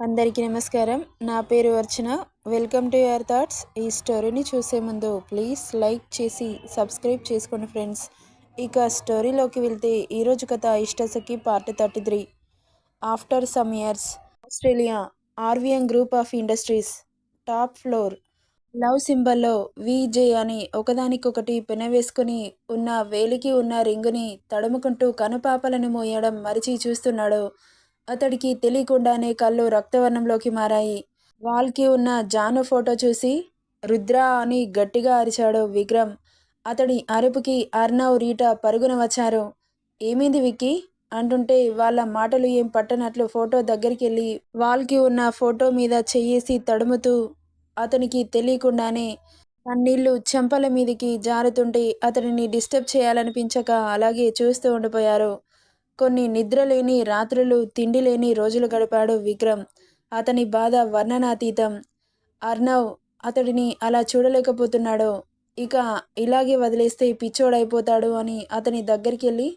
అందరికీ నమస్కారం. నా పేరు Archana. Welcome to your thoughts. ఈ స్టోరీని చూసే ముందు ప్లీజ్ లైక్ చేసి సబ్స్క్రైబ్ చేసుకోండి ఫ్రెండ్స్. ఇక స్టోరీలోకి వెళ్తే ఈరోజు కథ Ishtasakhi part thirty three. After some years. Australia RVM group of industries. Top floor. Love సింబల్లో VJ అని ఒకదానికొకటి పెనవేసుకుని ఉన్న వేలికి ఉన్న రింగుని తడుముకుంటూ కనుపాపలను మోయడం మరిచి చూస్తున్నాడు. అతడికి తెలియకుండానే కళ్ళు రక్తవర్ణంలోకి మారాయి. వాల్కి ఉన్న జాను ఫోటో చూసి రుద్ర అని గట్టిగా అరిచాడు విక్రమ్. అతడి అరుపుకి అర్నవ్ రీటా పరుగున వచ్చారు. ఏమైంది విక్కీ? అంటుంటే వాళ్ళ మాటలు ఏం పట్టనట్లు ఫోటో దగ్గరికి వెళ్ళి వాల్కి ఉన్న ఫోటో మీద చెయ్యేసి తడుముతూ అతనికి తెలియకుండానే కన్నీళ్ళు చెంపల మీదికి జారుతుంటే అతడిని డిస్టర్బ్ చేయాలనిపించక అలాగే చూస్తూ ఉండిపోయారు. కొన్ని నిద్రలేని రాత్రులు తిండి లేని రోజులు గడిపాడు విక్రమ్. అతని బాధ వర్ణనాతీతం. అర్ణవ్ అతడిని అలా చూడలేకపోతున్నాడు. ఇక ఇలాగే వదిలేస్తే పిచ్చోడైపోతాడు అని అతని దగ్గరికి వెళ్ళి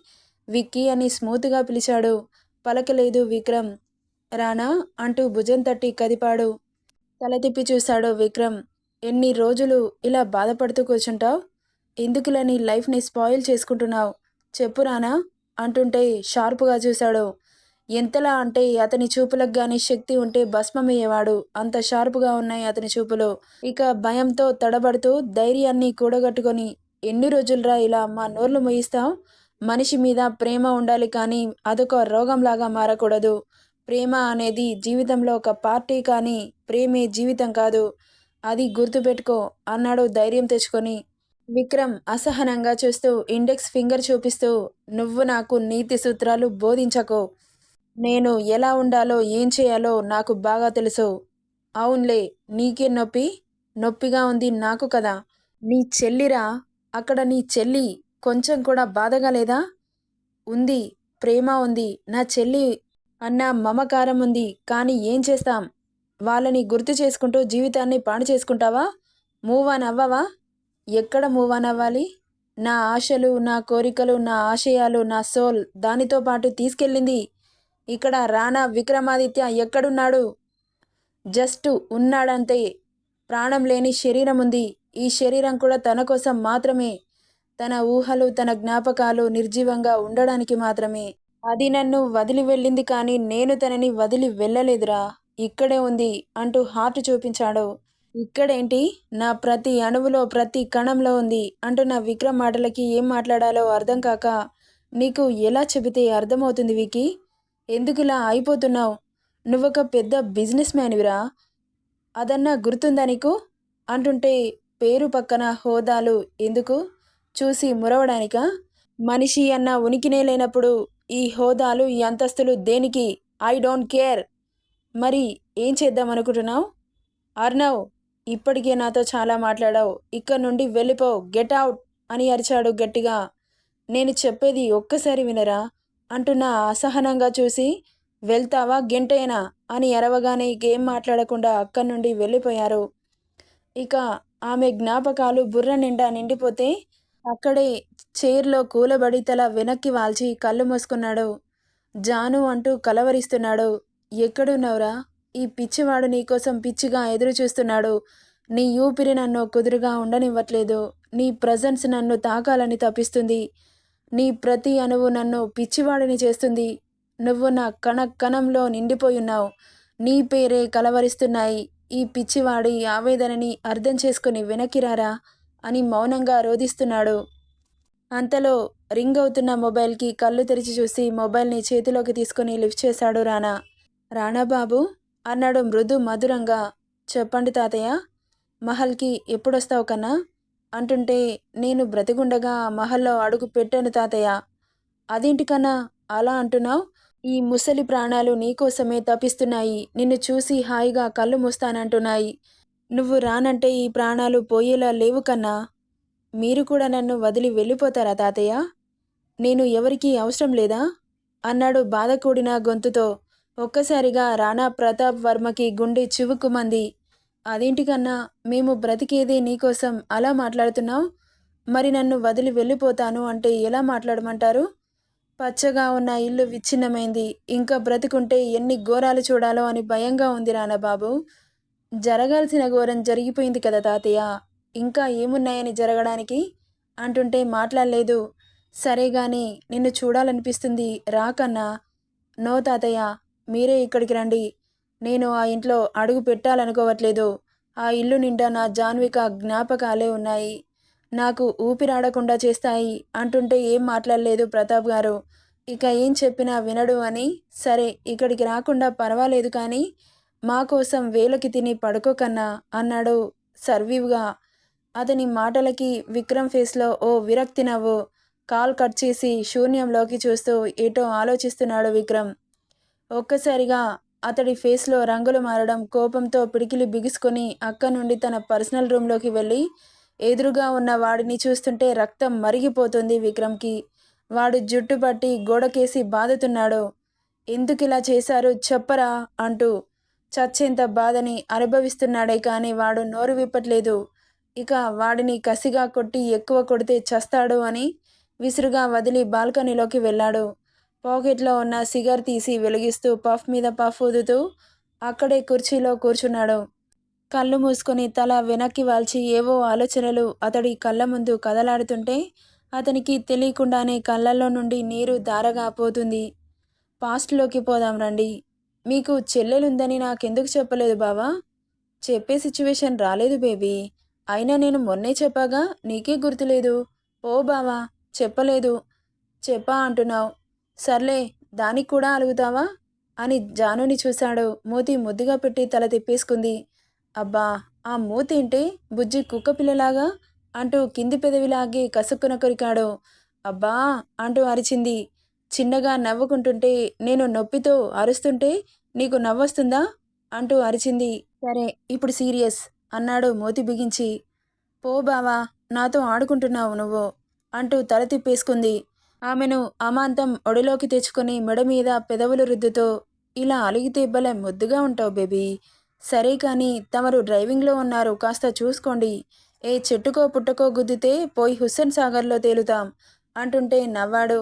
విక్కీ అని స్మూత్గా పిలిచాడు. పలకలేదు విక్రమ్. రానా అంటూ భుజం తట్టి కదిపాడు. తల తిప్పి చూశాడు విక్రమ్. ఎన్ని రోజులు ఇలా బాధపడుతూ కూర్చుంటావు? ఎందుకులని లైఫ్ని స్పాయిల్ చేసుకుంటున్నావు? చెప్పు రానా. అంటుంటే షార్పుగా చూశాడు. ఎంతలా అంటే అతని చూపులకు గాని శక్తి ఉంటే భస్మమయ్యేవాడు. అంత షార్పుగా ఉన్నాయి అతని చూపులు. ఇక భయంతో తడబడుతూ ధైర్యాన్ని కూడగట్టుకొని ఎన్ని రోజులరా ఇలా మా నోర్లు ముయిస్తాం మనిషి మీద ప్రేమ ఉండాలి కానీ అదొక రోగంలాగా మారకూడదు. ప్రేమ అనేది జీవితంలో ఒక పార్టీ కానీ ప్రేమే జీవితం కాదు. అది గుర్తుపెట్టుకో అన్నాడు ధైర్యం తెచ్చుకొని. విక్రమ్ అసహనంగా చూస్తూ ఇండెక్స్ ఫింగర్ చూపిస్తూ నువ్వు నాకు నీతి సూత్రాలు బోధించకు. నేను ఎలా ఉండాలో ఏం చేయాలో నాకు బాగా తెలుసు. అవునులే నీకే నొప్పి? నొప్పిగా ఉంది నాకు కదా. నీ చెల్లిరా? అక్కడ నీ చెల్లి కొంచెం కూడా బాధగా లేదా? ఉంది ప్రేమ ఉంది. నా చెల్లి అన్న మమకారం ఉంది. కానీ ఏం చేస్తాం? వాళ్ళని గుర్తు చేసుకుంటూ జీవితాన్ని పాడు చేసుకుంటావా? మూవ్ ఆన్ అవ్వవా? ఎక్కడ మూవ్ ఆన్ అవ్వాలి? నా ఆశలు నా కోరికలు నా ఆశయాలు నా సోల్ దానితో పాటు తీసుకెళ్ళింది. ఇక్కడ రానా విక్రమాదిత్య ఎక్కడున్నాడు? జస్ట్ ఉన్నాడంతే. ప్రాణం లేని శరీరం ఉంది. ఈ శరీరం కూడా తన కోసం మాత్రమే. తన ఊహలు తన జ్ఞాపకాలు నిర్జీవంగా ఉండడానికి మాత్రమే. అది నన్ను వదిలి వెళ్ళింది కానీ నేను తనని వదిలి వెళ్ళలేదురా. ఇక్కడే ఉంది అంటూ హార్ట్ చూపించాడు. ఇక్కడేంటి? నా ప్రతి అణువులో ప్రతి కణంలో ఉంది. అంటున్న విక్రమ్ మాటలకి ఏం మాట్లాడాలో అర్థం కాక నీకు ఎలా చెబితే అర్థమవుతుంది వికి? ఎందుకు ఇలా అయిపోతున్నావు? నువ్వొక పెద్ద బిజినెస్ మ్యాన్విరా? అదన్నా గుర్తుందా నీకు? అంటుంటే పేరు పక్కన హోదాలు ఎందుకు? చూసి మురవడానిక? మనిషి అన్న ఉనికినే లేనప్పుడు ఈ హోదాలు ఈ అంతస్తులు దేనికి? I don't care. మరి ఏం చేద్దాం అనుకుంటున్నావు? అర్నవ్ ఇప్పటికే నాతో చాలా మాట్లాడావు. ఇక్కడ నుండి వెళ్ళిపో గెట్ అవుట్ అని అరిచాడు గట్టిగా. నేను చెప్పేది ఒక్కసారి వినరా? అంటున్న అసహనంగా చూసి వెళ్తావా గెంటేనా? అని ఎరవగానే గేమ్ మాట్లాడకుండా అక్కడి నుండి వెళ్ళిపోయారు. ఇక ఆమె జ్ఞాపకాలు బుర్ర నిండా నిండిపోతే అక్కడే చైర్లో కూలబడి తల వెనక్కి వాల్చి కళ్ళు మూసుకున్నాడు. జాను అంటూ కలవరిస్తున్నాడు. ఎక్కడున్నావురా? ఈ పిచ్చివాడు నీకోసం పిచ్చిగా ఎదురు చూస్తున్నాడు. నీ ఊపిరి నన్ను కుదురుగా ఉండనివ్వట్లేదు. నీ ప్రజెన్స్ నన్ను తాకాలని తప్పిస్తుంది. నీ ప్రతి అణువు నన్ను పిచ్చివాడిని చేస్తుంది. నువ్వు నా కణ కణంలో నిండిపోయున్నావు. నీ పేరే కలవరిస్తున్నాయి. ఈ పిచ్చివాడి ఆవేదనని అర్థం చేసుకుని వెనకిరారా అని మౌనంగా రోధిస్తున్నాడు. అంతలో రింగ్ అవుతున్న మొబైల్కి కళ్ళు తెరిచి చూసి మొబైల్ని చేతిలోకి తీసుకుని లిఫ్ట్ చేశాడు రానా. రానా బాబు? అన్నాడు మృదు మధురంగా. చెప్పండి తాతయ్య మహల్కి ఎప్పుడొస్తావు కన్నా? అంటుంటే నేను బ్రతిగుండగా మహల్లో అడుగు పెట్టాను తాతయ్య. అదేంటి కన్నా అలా అంటున్నావు? ఈ ముసలి ప్రాణాలు నీకోసమే తప్పిస్తున్నాయి. నిన్ను చూసి హాయిగా కళ్ళు మూస్తానంటున్నాయి. నువ్వు రానంటే ఈ ప్రాణాలు పోయేలా లేవు కన్నా. మీరు కూడా నన్ను వదిలి వెళ్ళిపోతారా తాతయ్య? నేను ఎవరికీ అవసరం లేదా? అన్నాడు బాధ కూడిన గొంతుతో. ఒక్కసారిగా రాణా ప్రతాప్ వర్మకి గుండె చివుకుమంది అదేంటికన్నా మేము బ్రతికేదే నీకోసం అలా మాట్లాడుతున్నావు? మరి నన్ను వదిలి వెళ్ళిపోతాను అంటే ఎలా మాట్లాడమంటారు? పచ్చగా ఉన్న ఇల్లు విచ్ఛిన్నమైంది. ఇంకా బ్రతికుంటే ఎన్ని ఘోరాలు చూడాలో అని భయంగా ఉంది బాబు జరగాల్సిన ఘోరం జరిగిపోయింది కదా తాతయ్య. ఇంకా ఏమున్నాయని జరగడానికి? అంటుంటే మాట్లాడలేదు. సరే గాని నిన్ను చూడాలనిపిస్తుంది. రాకన్నా నో తాతయ్య. మీరే ఇక్కడికి రండి. నేను ఆ ఇంట్లో అడుగు పెట్టాలనుకోవట్లేదు. ఆ ఇల్లు నిండా నా జాన్విక జ్ఞాపకాలే ఉన్నాయి. నాకు ఊపిరాడకుండా చేస్తాయి అంటుంటే ఏం మాట్లాడలేదు ప్రతాప్ గారు. ఇక ఏం చెప్పినా వినడు అని. సరే ఇక్కడికి రాకుండా పర్వాలేదు కానీ మా కోసం వేలకి తిని పడుకోకన్నా అన్నాడు సర్వీవ్గా. అతని మాటలకి విక్రమ్ ఫేస్లో ఓ విరక్తి నవ్వు. కాల్ కట్ చేసి శూన్యంలోకి చూస్తూ ఏటో ఆలోచిస్తున్నాడు విక్రమ్. ఒక్కసారిగా అతడి ఫేస్లో రంగులు మారడం కోపంతో పిడికిలి బిగుసుకొని అక్క నుండి తన పర్సనల్ రూమ్లోకి వెళ్ళి ఎదురుగా ఉన్న వాడిని చూస్తుంటే రక్తం మరిగిపోతుంది విక్రమ్కి. వాడు జుట్టు పట్టి గోడకేసి బాదుతున్నాడు ఎందుకు ఇలా చేశారు? చెప్పరా అంటూ చచ్చేంత బాధని అనుభవిస్తున్నాడే కానీ వాడు నోరు విప్పట్లేదు. ఇక వాడిని కసిగా కొట్టి ఎక్కువ కొడితే చస్తాడు అని విసురుగా వదిలి బాల్కనీలోకి వెళ్ళాడు. పాకెట్లో ఉన్న సిగర్ తీసి వెలిగిస్తూ పఫ్ మీద పఫ్ ఊదుతూ అక్కడే కుర్చీలో కూర్చున్నాడు. కళ్ళు మూసుకొని తల వెనక్కి వాల్చి ఏవో ఆలోచనలు అతడి కళ్ళ ముందు కదలాడుతుంటే అతనికి తెలియకుండానే కళ్ళల్లో నుండి నీరు దారగా పోతుంది. పాస్ట్లోకి పోదాం రండి. మీకు చెల్లెలుందని నాకెందుకు చెప్పలేదు బావా? చెప్పే సిచ్యువేషన్ రాలేదు బేబీ. అయినా నేను మొన్నే చెప్పాగా నీకే గుర్తులేదు. ఓ బావా చెప్పలేదు. చెప్పా అంటున్నావు. సర్లే దానికి కూడా అలుగుతావా? అని జానుని చూశాడు. మూతి ముద్దుగా పెట్టి తల తిప్పేసుకుంది. అబ్బా ఆ మూతి ఏంటి బుజ్జి కుక్క పిల్లలాగా? అంటూ కింది పెదవిలాగి కసుక్కున కొరికాడు. అబ్బా అంటూ అరిచింది. చిన్నగా నవ్వుకుంటుంటే నేను నొప్పితో అరుస్తుంటే నీకు నవ్వొస్తుందా? అంటూ అరిచింది. సరే ఇప్పుడు సీరియస్ అన్నాడు మోతి బిగించి. పో బావా నాతో ఆడుకుంటున్నావు నువ్వు అంటూ తల తిప్పేసుకుంది. ఆమెను అమాంతం ఒడిలోకి తెచ్చుకొని మెడ మీద పెదవులు రుద్దుతో ఇలా అలిగితే భలే ముద్దుగా ఉంటావు బేబీ. సరే కానీ తమరు డ్రైవింగ్లో ఉన్నారు కాస్త చూసుకోండి. ఏ చెట్టుకో పుట్టకో గుద్దితే పోయి హుస్సేన్ సాగర్లో తేలుతాం అంటుంటే నవ్వాడు.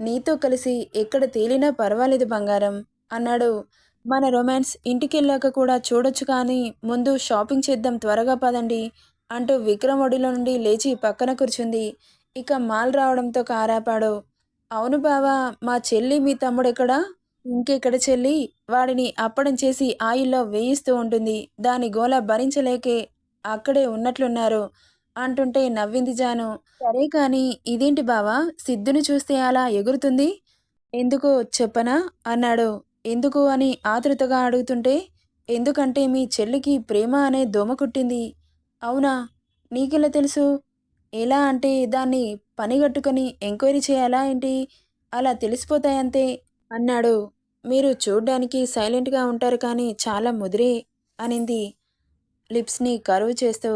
నీతో కలిసి ఎక్కడ తేలినా పర్వాలేదు బంగారం అన్నాడు. మన రొమాన్స్ ఇంటికెళ్ళాక కూడా చూడొచ్చు కానీ ముందు షాపింగ్ చేద్దాం త్వరగా పదండి అంటూ విక్రమ్ ఒడిలో నుండి లేచి పక్కన కూర్చుంది. ఇక మాల్ రావడంతో కారాపాడు అవును బావా మా చెల్లి మీ తమ్ముడెక్కడా ఇంకెక్కడ చెల్లి? వాడిని అప్పడం చేసి ఆయిల్లో వేయిస్తూ ఉంటుంది. దాని గోల భరించలేకే అక్కడే ఉన్నట్లున్నారు అంటుంటే నవ్వింది జాను. సరే కానీ ఇదేంటి బావా సిద్ధుని చూస్తే అలా ఎగురుతుంది? ఎందుకో చెప్పనా? అన్నాడు. ఎందుకు అని ఆతృతగా అడుగుతుంటే ఎందుకంటే మీ చెల్లికి ప్రేమ అనే దోమ కుట్టింది. అవునా? నీకెలా తెలుసు? ఎలా అంటే దాన్ని పనిగట్టుకొని ఎంక్వైరీ చేయాలా ఏంటి? అలా తెలిసిపోతాయంతే అన్నాడు. మీరు చూడ్డానికి సైలెంట్గా ఉంటారు కానీ చాలా ముదిరే అనింది లిప్స్ని కరువు చేస్తూ.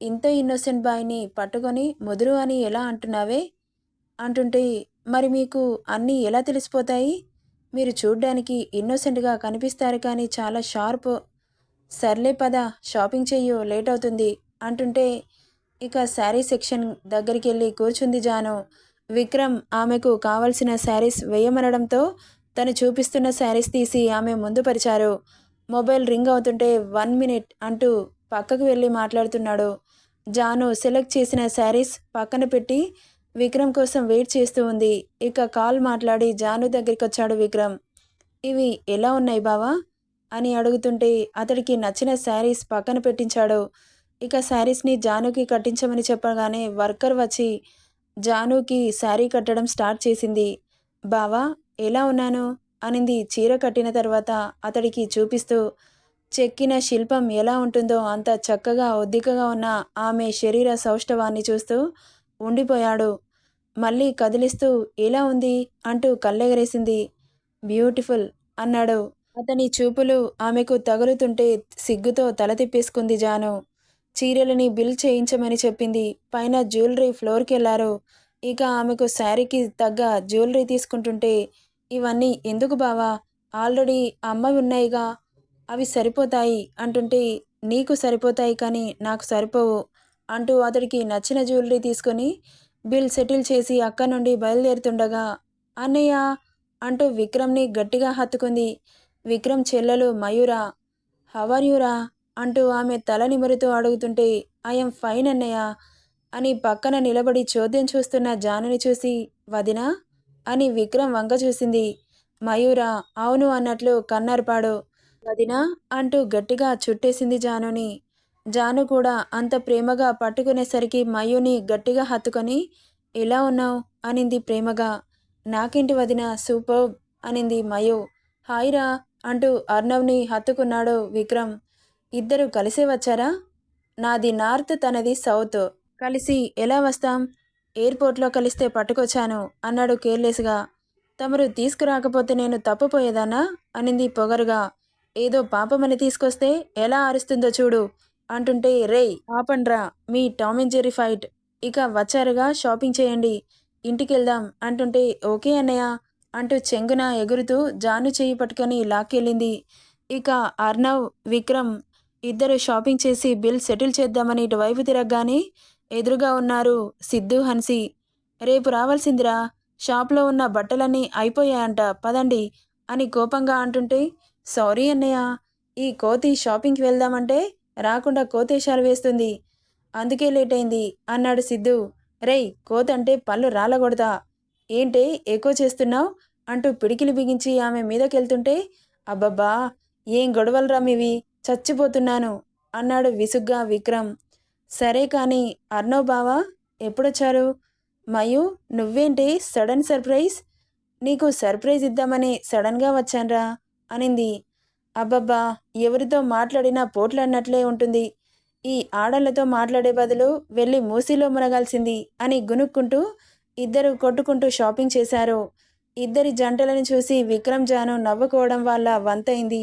ఇంత ఇన్నోసెంట్ బాయ్ని పట్టుకొని ముదురు అని ఎలా అంటున్నావే? అంటుంటే మరి మీకు అన్నీ ఎలా తెలిసిపోతాయి? మీరు చూడ్డానికి ఇన్నోసెంట్గా కనిపిస్తారు కానీ చాలా షార్ప్. సర్లే పద షాపింగ్ చెయ్యు లేట్ అవుతుంది అంటుంటే ఇక శారీ సెక్షన్ దగ్గరికి వెళ్ళి కూర్చుంది జాను. విక్రమ్ ఆమెకు కావలసిన శారీస్ వేయమనడంతో తను చూపిస్తున్న శారీస్ తీసి ఆమె ముందు పరిచారు. మొబైల్ రింగ్ అవుతుంటే వన్ మినిట్ అంటూ పక్కకు వెళ్ళి మాట్లాడుతున్నాడు. జాను సెలెక్ట్ చేసిన శారీస్ పక్కన పెట్టి విక్రమ్ కోసం వెయిట్ చేస్తూ ఉంది. ఇక కాల్ మాట్లాడి జాను దగ్గరికి వచ్చాడు విక్రమ్. ఇవి ఎలా ఉన్నాయి బావా? అని అడుగుతుంటే అతడికి నచ్చిన శారీస్ పక్కన పెట్టించాడు. ఇక శారీస్ని జానుకి కట్టించమని చెప్పగానే వర్కర్ వచ్చి జానుకి శారీ కట్టడం స్టార్ట్ చేసింది. బావా ఎలా ఉన్నాను? అనింది చీర కట్టిన తర్వాత అతడికి చూపిస్తూ చెక్కిన శిల్పం ఎలా ఉంటుందో అంత చక్కగా ఒద్దికగా ఉన్న ఆమె శరీర సౌష్ఠవాన్ని చూస్తూ ఉండిపోయాడు. మళ్ళీ కదిలిస్తూ ఎలా ఉంది? అంటూ కళ్ళెగరేసింది. బ్యూటిఫుల్ అన్నాడు. అతని చూపులు ఆమెకు తగులుతుంటే సిగ్గుతో తల తిప్పేసుకుంది జాను. చీరలని బిల్ చేయించమని చెప్పింది. పైన జ్యువెలరీ ఫ్లోర్కి వెళ్ళారు. ఇక ఆమెకు శారీకి తగ్గ జ్యువెలరీ తీసుకుంటుంటే ఇవన్నీ ఎందుకు బావా? ఆల్రెడీ అమ్మవి ఉన్నాయిగా. అవి సరిపోతాయి. అంటుంటే నీకు సరిపోతాయి కానీ నాకు సరిపోవు అంటూ అతడికి నచ్చిన జ్యువెలరీ తీసుకొని బిల్ సెటిల్ చేసి అక్క నుండి బయలుదేరుతుండగా అన్నయ్య అంటూ విక్రమ్ని గట్టిగా హత్తుకుంది. విక్రమ్ చెల్లెలు మయూరా. హవర్యూరా అంటూ ఆమె తల నిమురుతూ అడుగుతుంటే ఐఎమ్ ఫైన్ అన్నయ్య అని పక్కన నిలబడి చోద్యం చూస్తున్న జానుని చూసి వదినా అని విక్రమ్ వంక చూసింది. మయూర అవును అన్నట్లు కన్నర్పాడు వదినా అంటూ గట్టిగా చుట్టేసింది జానుని. జాను కూడా అంత ప్రేమగా పట్టుకునేసరికి మయూని గట్టిగా హత్తుకొని ఎలా ఉన్నావు? అనింది ప్రేమగా. నాకేంటి వదిన సూపర్ అనింది మయు. హాయిరా అంటూ అర్ణవ్ని హత్తుకున్నాడు విక్రమ్. ఇద్దరు కలిసే వచ్చారా? నాది నార్త్ తనది సౌత్. కలిసి ఎలా వస్తాం? ఎయిర్పోర్ట్లో కలిస్తే పట్టుకొచ్చాను అన్నాడు కేర్లెస్గా. తమరు తీసుకురాకపోతే నేను తప్పుపోయేదానా? అనింది పొగరుగా. ఏదో పాపమని తీసుకొస్తే ఎలా అరుస్తుందో చూడు అంటుంటే రేయ్ ఆపండ్రా మీ టామ్ అండ్ జెర్రీ ఫైట్. ఇక వచ్చారుగా షాపింగ్ చేయండి. ఇంటికెళ్దాం అంటుంటే ఓకే అన్నయ్య అంటూ చెంగున ఎగురుతూ జాను చేయి పట్టుకొని లాక్కెళ్ళింది. ఇక అర్ణవ్ విక్రమ్ ఇద్దరు షాపింగ్ చేసి బిల్ సెటిల్ చేద్దామని ఇటువైపు తిరగగానే ఎదురుగా ఉన్నారు సిద్ధు హన్సి. రేపు రావాల్సిందిరా షాప్లో ఉన్న బట్టలన్నీ అయిపోయాయంట పదండి అని కోపంగా అంటుంటే సారీ అన్నయ్య ఈ కోతి షాపింగ్కి వెళ్దామంటే రాకుండా కోతేశాలు వేస్తుంది. అందుకే లేట్ అయింది అన్నాడు సిద్ధు. రేయ్ కోతంటే పళ్ళు రాలగొడతా. ఏంటే ఎక్కువ చేస్తున్నావు? అంటూ పిడికిలి బిగించి ఆమె మీదకెళ్తుంటే అబ్బబ్బా ఏం గొడవలరా మీవి? చచ్చిపోతున్నాను అన్నాడు విసుగ్గా విక్రమ్. సరే కానీ అర్ణవ్ బావా ఎప్పుడొచ్చారు? మయు నువ్వేంటి సడన్ సర్ప్రైజ్? నీకు సర్ప్రైజ్ ఇద్దామని సడన్గా వచ్చాన్రా అనింది. అబ్బబ్బా ఎవరితో మాట్లాడినా పోట్లాడినట్లే ఉంటుంది. ఈ ఆడళ్ళతో మాట్లాడే బదులు వెళ్ళి మూసీలో మునగాల్సింది అని గునుక్కుంటూ ఇద్దరు కొట్టుకుంటూ షాపింగ్ చేశారు. ఇద్దరి జంటలను చూసి విక్రమ్ జాను నవ్వుకోవడం వల్ల వంతైంది